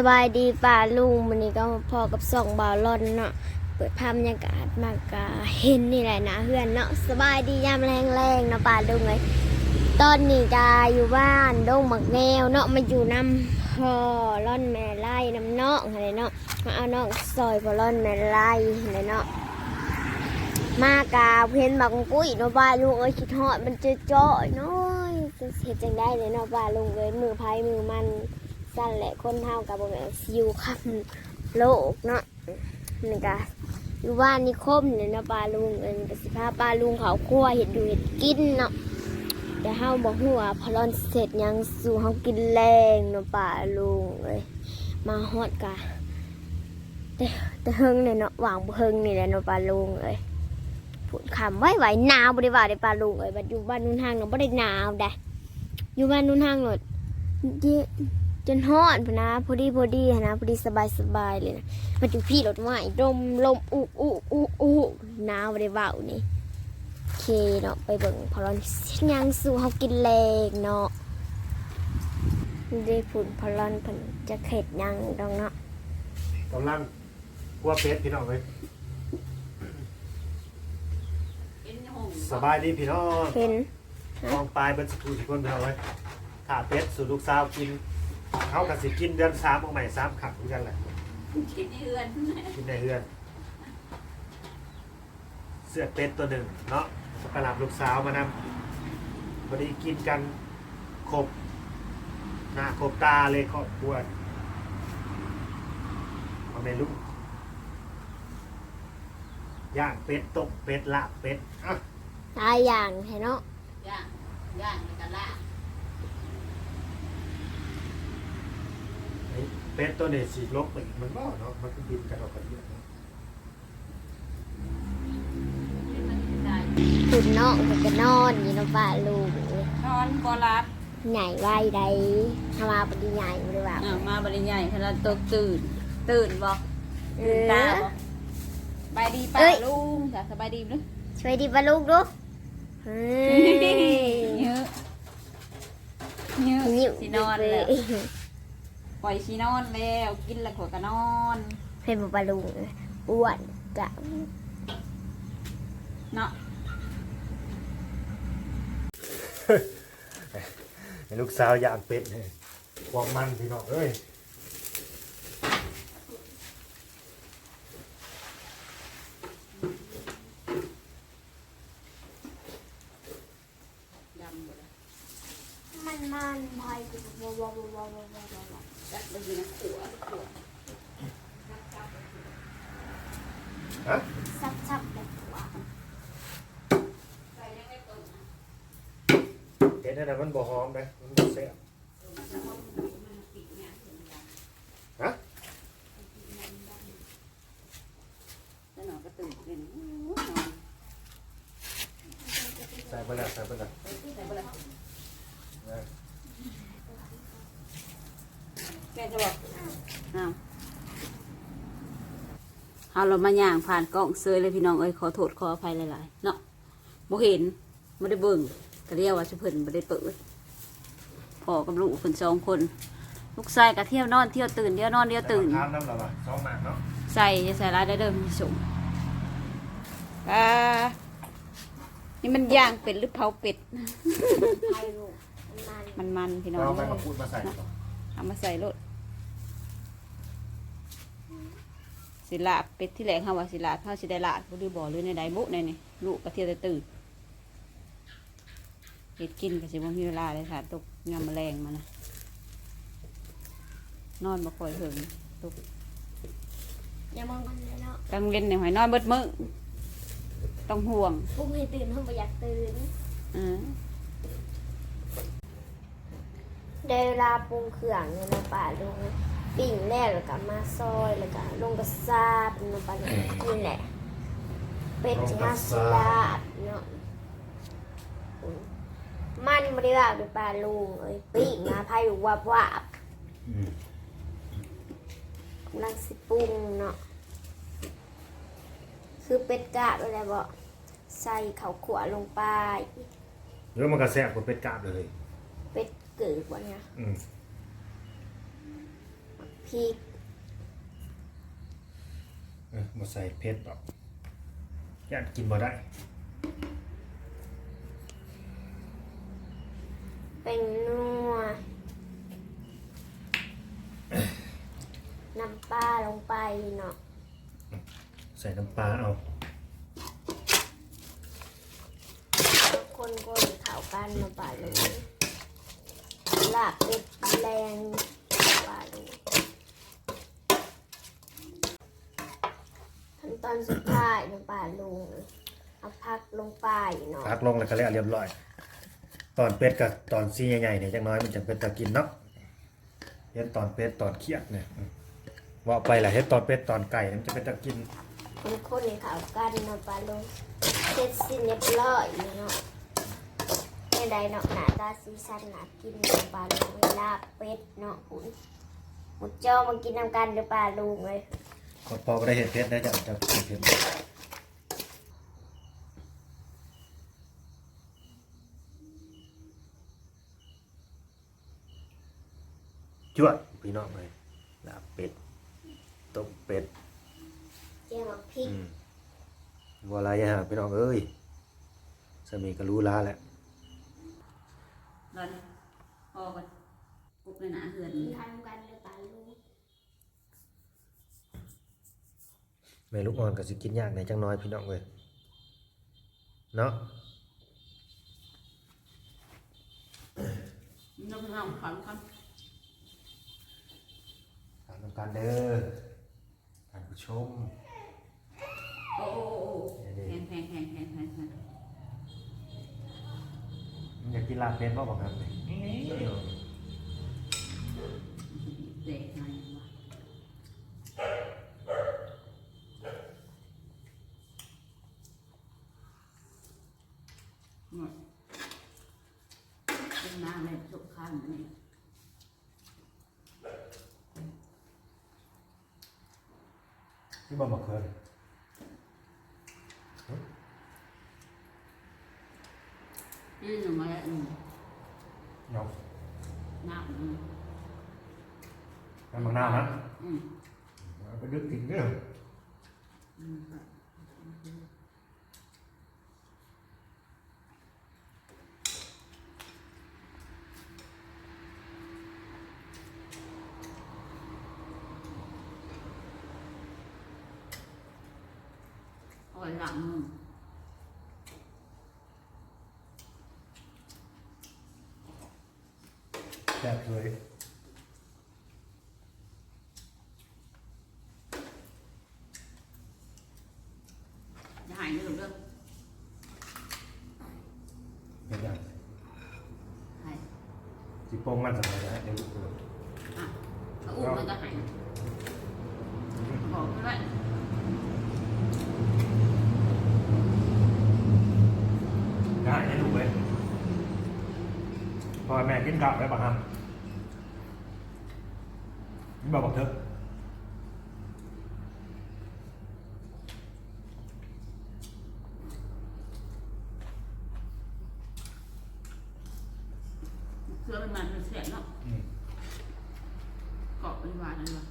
สบายดีป่าลุงวันนี้ก็มาพอกับสองบาลอนเนาะเปิดภาพบรรยากาศมากกเห็นนี่แหละนะเพื่อนเนาะสบายดียามแรงๆเนาะป่าลุงเลยตอนนี้กาอยู่บ้านดงหมักแนวเนาะมาอยู่น้ำพอล่อนแม่ไล่น้ำเนาะอะไรเนาะมาเอาเนาะซอยพอล่อนแม่ไล่อะไรเนาะมากาเพื่อนบักกุ้ยเนาะป่าลุงเอ้ยคิดฮอดมันจะเจาะน้อยจะเห็นจังได้เลยเนาะป่าลุงเลยมือพายมือมัน สั้นแหละคนเท่ากับบ่แม่นสิวคับโลกเนาะนี่ก็อยู่บ้านนิคมเนี่ยเนาะปลาลุงเอิ้นก็สิพาปลาลุงเขาครัวเห็ดดูเห็ดกินเนาะแต่เฮาบ่ฮู้ว่าพอร้อนเสร็จยังสู่เฮากินแรงเนาะปลาลุงเอ้ยมาฮอดกะแต่แต่เฮิงเนี่ยเนาะหวางบ่เฮิงนี่แหละเนาะปลาลุงเอ้ยพูดคำไว้ไหวหนาวบ่ได้ว่าได้ปลาลุงเอ้ยบัดอยู่บ้านนุ่นห้างเนาะบ่ได้หนาวได้อยู่บ้านนุ่นห้างเนาะ จนฮอดพะนะพอดีพอดีหั้นนะพอดีสบายสบายเลยนะมาอยู่พี่รถไหวลมลมอุอุอุอุหนาวไม่ได้เบานี่โอเคเนาะไปเบิ่งพอร้อนยังสู่เขากินแรงเนาะได้ผุนพอร้อนเพิ่นจะเข็ดยังดองเนาะกำลังกัวเป็ดพี่น้องเลยสบายดีพี่น้องเห็นมองปลายเป็นสกูสิคนพี่น้องเลยถ้าเป็ดสู่ลูกสาวกิน เขากับสิกินเดือนสามเอาใหม่สามขับเหมือนกันแหละคิดเดือนกินในเดือน เสื้อเป็ดตัวหนึ่งเนาะกระลับลูกสาวมานำพอดีกินกันครบหน้าครบตาเลยครอบครัวเอาในลูกย่างเป็ดต้มเป็ดลาบเป็ดอะหลายอย่างแท้เนาะย่างย่างในกะละไอ้ เป็ดตัวนี้สีลบไปอีกมันก็เนาะมันก็บินกันออกไปเยอะเนาะที่มันได้ผุนเนาะเพิ่นก็นอนอยู่เนาะป้าลูกเอ้ยนอนบ่รับใหญ่ไว้ใดทำมาปฏิใหญ่บ่ได้ว่าอ่ามาบริใหญ่ขนาดตกตื่น ตื่นบ่เอตื่นอตาบ่สบายดีป้าเอ้ย ลุงจ้ะสบายดีมั้ยช่วยดีป้าลูกดูเฮ้ยเยอะเยอะนิ้วสินอนแล้ว ปล่อยสินอนแล้ว กินแล้วขวก็นอนเพื่อนบอกปลาลุงอ้วนกะเนาะไอ้ลูกสาวย่างเป็ดเนี่ยความมันพี่น้องเอ้ย ดำหมดแล้ว มันมันพายกูว้าวว้าวว้าวว้าวว้าวว้าว จักไปกินขัวขัว ฮะ ซับซับแบบหัว ใส่ยังไงต้นนะ เห็นอะไรมันบ่หอมเลยมันบ่แซ่บมันจะหอมมันปิดเนี่ยถึงยาฮะแล้วหนอนก็ตื่นเป็นอู้นอนใส่ไปแล้วใส่ไปแล้วใส่บ่ล่ะเออแม่จะบอกอ้าวเอาเรามาย่างผ่านกล้องเซยเลยพี่น้องเอ้ยขอโทษขออภัยหลายๆเนาะบ่เห็นไม่ได้เบิ่ง ก็เรียกว่าชุเพิ่นบ่ได้เปิดพ่อกับลูกเพิ่นสองคน ลูกชายก็เที่ยวนอนเที่ยวตื่นเที่ยวนอนเที่ยวตื่นทานน้ำเราอะสองหมากเนาะใส่จะใส่ร้ายได้เดิมมีสมอ่านี่มันย่างเป็ดหรือเผาเป็ดพายลูกมันมันมันๆพี่น้องเราเอาใบมะกรูดมาใส่ก่อนเอามาใส่รถสิลาบเป็ดที่แหลงเขาว่าสิลาบเขาสิได้ลาบหรือบ่อหรือในใดบุในนี่ลูกก็เที่ยวแต่ตื่น เห็ดกินก็สิบ่มีเวลาเลยค่ะตกยามแมลงมานะนอนบ่ค่อยเหิงตกอย่ามองกันเลยเนาะกลางเว้นเนี่ยหอยนอนเบิดมื้อต้องห่วงพรุ่งให้ตื่นเพิ่งไปอยากตื่นอ่าได้เวลาปรุงเครื่องเนี่ยนะป่าลุงปิ่งแรกแล้วก็มาซอยแล้วก็ลงกระซาบเนาะป่าลุงนี่แหละเป็ดจะมาสลาดเนาะอืม มันบริวารด้วยปลาลุงเอ้ยปิ้งมาพายวับวับอืมกำลังสิปรุงเนาะคือเป็ดกาดอะไรบ่ใส่ข้าวขัวลงไปแล้วมันก็แซ่บกว่าเป็ดกาบเลย เป็ดเกิดวะเนี่ยอืมพพริกเออมาใส่เพชรหรอกอยากกินบ่ได้ เป็นนัวน้ำปลาลงไปเนาะใส่น้ำปลาเอาคนคนๆเข้ากันมาปลาลูลาบเป็ดแรงปลาลูขั้นตอนสุดท้ายนะปลาลุงเอาพักลงไปเนาะพักลงแล้วก็แล้วเรียบร้อย ตอนเป็ดกับตอนซี่ใหญ่ๆเนี่ยจักหน้อยมันจะเป็นตะกินเนาะเฮ็ดตอนเป็ดตอนเขียดเนี่ยอืมว่าไปแหละเฮ็ดตอนเป็ดตอนไก่มันจะเป็นตะกินคนคนๆเข้ากันเนาะปลาลุงเสร็จสิ้นเรียบร้อยเนาะแค่ใดเนาะหน้าตาสีสันหนากินเนาะปลาลุงลาบเป็ดเนาะอุ่นหมดจอมากินน้ำกันเด้อปลาลุงเลยพอพอบ่ได้เห็ดเป็ดได้จะจะเห็ดเป็ด จวดพี่น้องเลยลาบเป็ดต้มเป็ดเจียวพริกอืมบัวลายยาพี่น้องเอ้ยสามีก็รู้ลาแหละรอนพอกันกุ๊บในหนาเหือนกินทานกันเด้อปลาลุงแม่ลูกอ่อนก็สิกินยากในจังน้อยพี่น้องเว้ยเนาะน้องน้องขอนคตามต้อง การเด้อท่านผู้ชมำโอ้โอ้โอ้แพงแพงแพงแพงแพงแพงอยากกินลาบเป็ดบ่บอกครับเลยเด็กไงวะหมดเป็นน้ำเลยสุกข้างนี่ ที่บ่มาเคินนี่หนูมาแล้วอืมเนาะ น้ำอืม น้ำมังนาวนะ อืม เอาไปดึกกินเด้อ อืม โอ้ยหลั งมึงแซ่บเลยจะหายไม่รู้เรื่องเห็นยังหายสิโป้งมันสมัยนะเดี๋ยวลูกเกิดอะถ้าอุ้มมันก็หายบอกไม่ได้ได้ให้ลูกเลย พอแม่กินกลับได้ป่ะครับนี่บอกบอกเถอะ เครื่องมันมันเสียเนาะ อืม เกาะเป็นหวานเลยวะ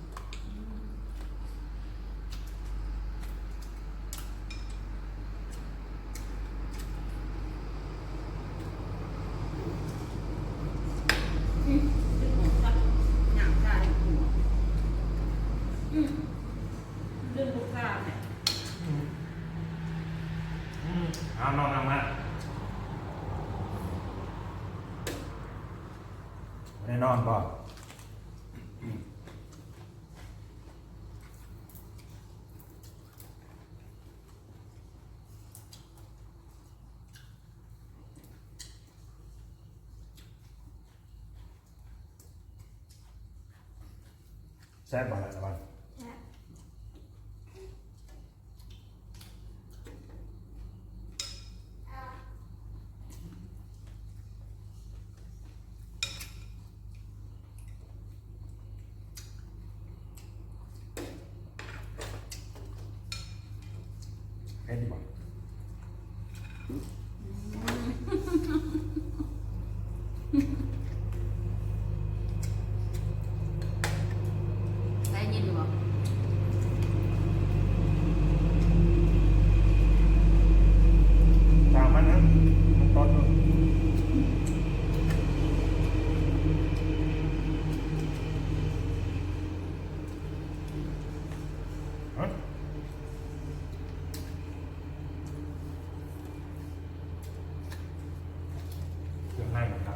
อืมเป็นหัวสักอย่างชาเป็นหัวอืมเรื่องลูกค้าเนี่ย อืมอืมเอานอนเอามาไม่ได้นอนป่ะ แซ่บมาแล้วนะบ้านเฮ็ดดีกว่า เสีห้ครั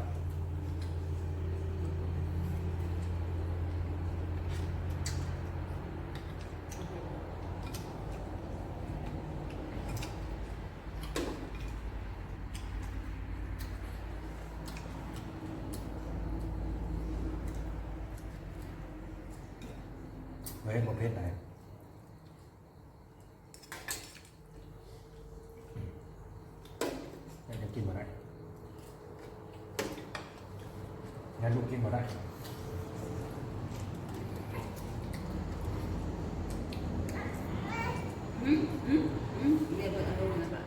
เฮ้ยประเภทไหน งั้นลูกกินมาได้ อืมอืมอืมเรียกว่าอารมณ์นะครับ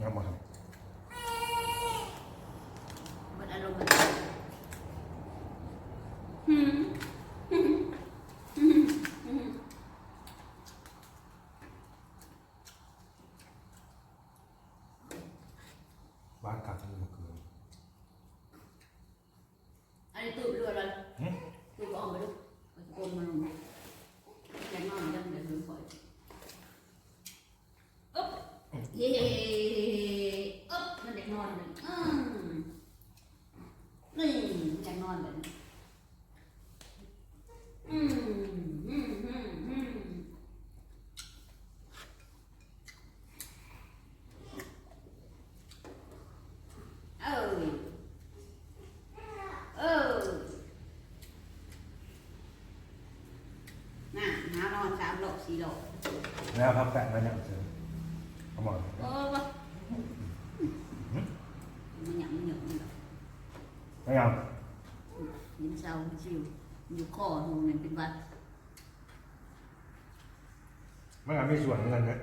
ยังมาครับ มันอารมณ์มันอืมอืมอืมอืม บ้านกลางนี่มาเกิน อันนี้ตูดเรืออะไร หึ ตูดก็ออกไปลูกเอาตะโกนมาลงแรงมากจังเดี๋ยวลืมปล่อยอ๊บเย้อ๊บมันเด็กนอนเลยอืมนี่เด็กนอนแบบนี้อืมอืมอืมอืมเออเออน่ะหานอน สามโลสี่โลแล้วพับแปะไว้เนี่ยเจอเอาหมอนเออวะมันหยังมันหยังมันหยังไม่เอายินเศร้าชิวอยู่คอหูเนี่ยเป็นบัดไม่เอาไม่ส่วนเงินนะ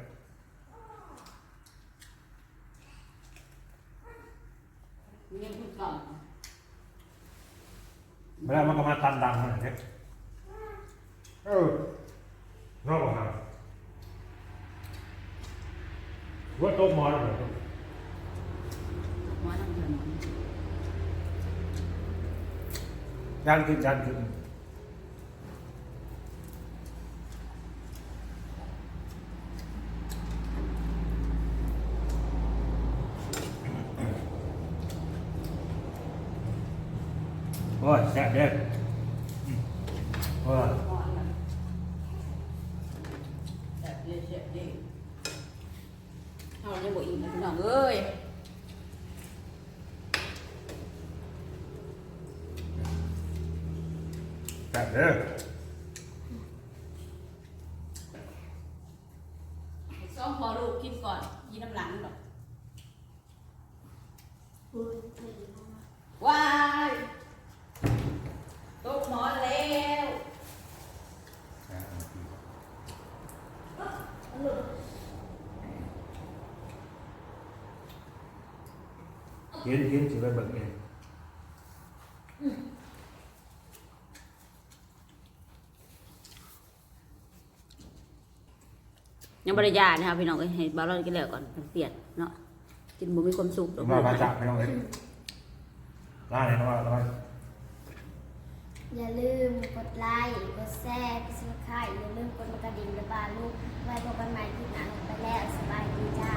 เงี้ยพูดก่อนไม่ได้มันก็มาตันดังขนาดนี้เออ นอกจากว่าโต๊ะหมอนเหรอ หมอนั่งเดินหมอ ยันขึ้นยันขึ้นโอ้ยแซ่บเด้ออืมโอ้ย หมอนั่นแบบเละเละดิเอาเนี่ยบอกอีกนะพี่น้องเอ้ย แซ่บ เด้อซ้อมพอลูกกินก่อน ยังบริยานะครับพี่น้องเอ้ให้บ่าวเรากินแล้วก่อนเสียดเนาะกินบ่มีความสุขดอกมาพาจับไม่ต้องเลยล่าเลยนะว่าแล้วอย่าลืมกดไลค์ กดแชร์กดซับสไครต์อย่าลืมกดกระดิ่งกระบาลูกไว้พบกันใหม่ที่หนังไปแล้วสบายดีจ้า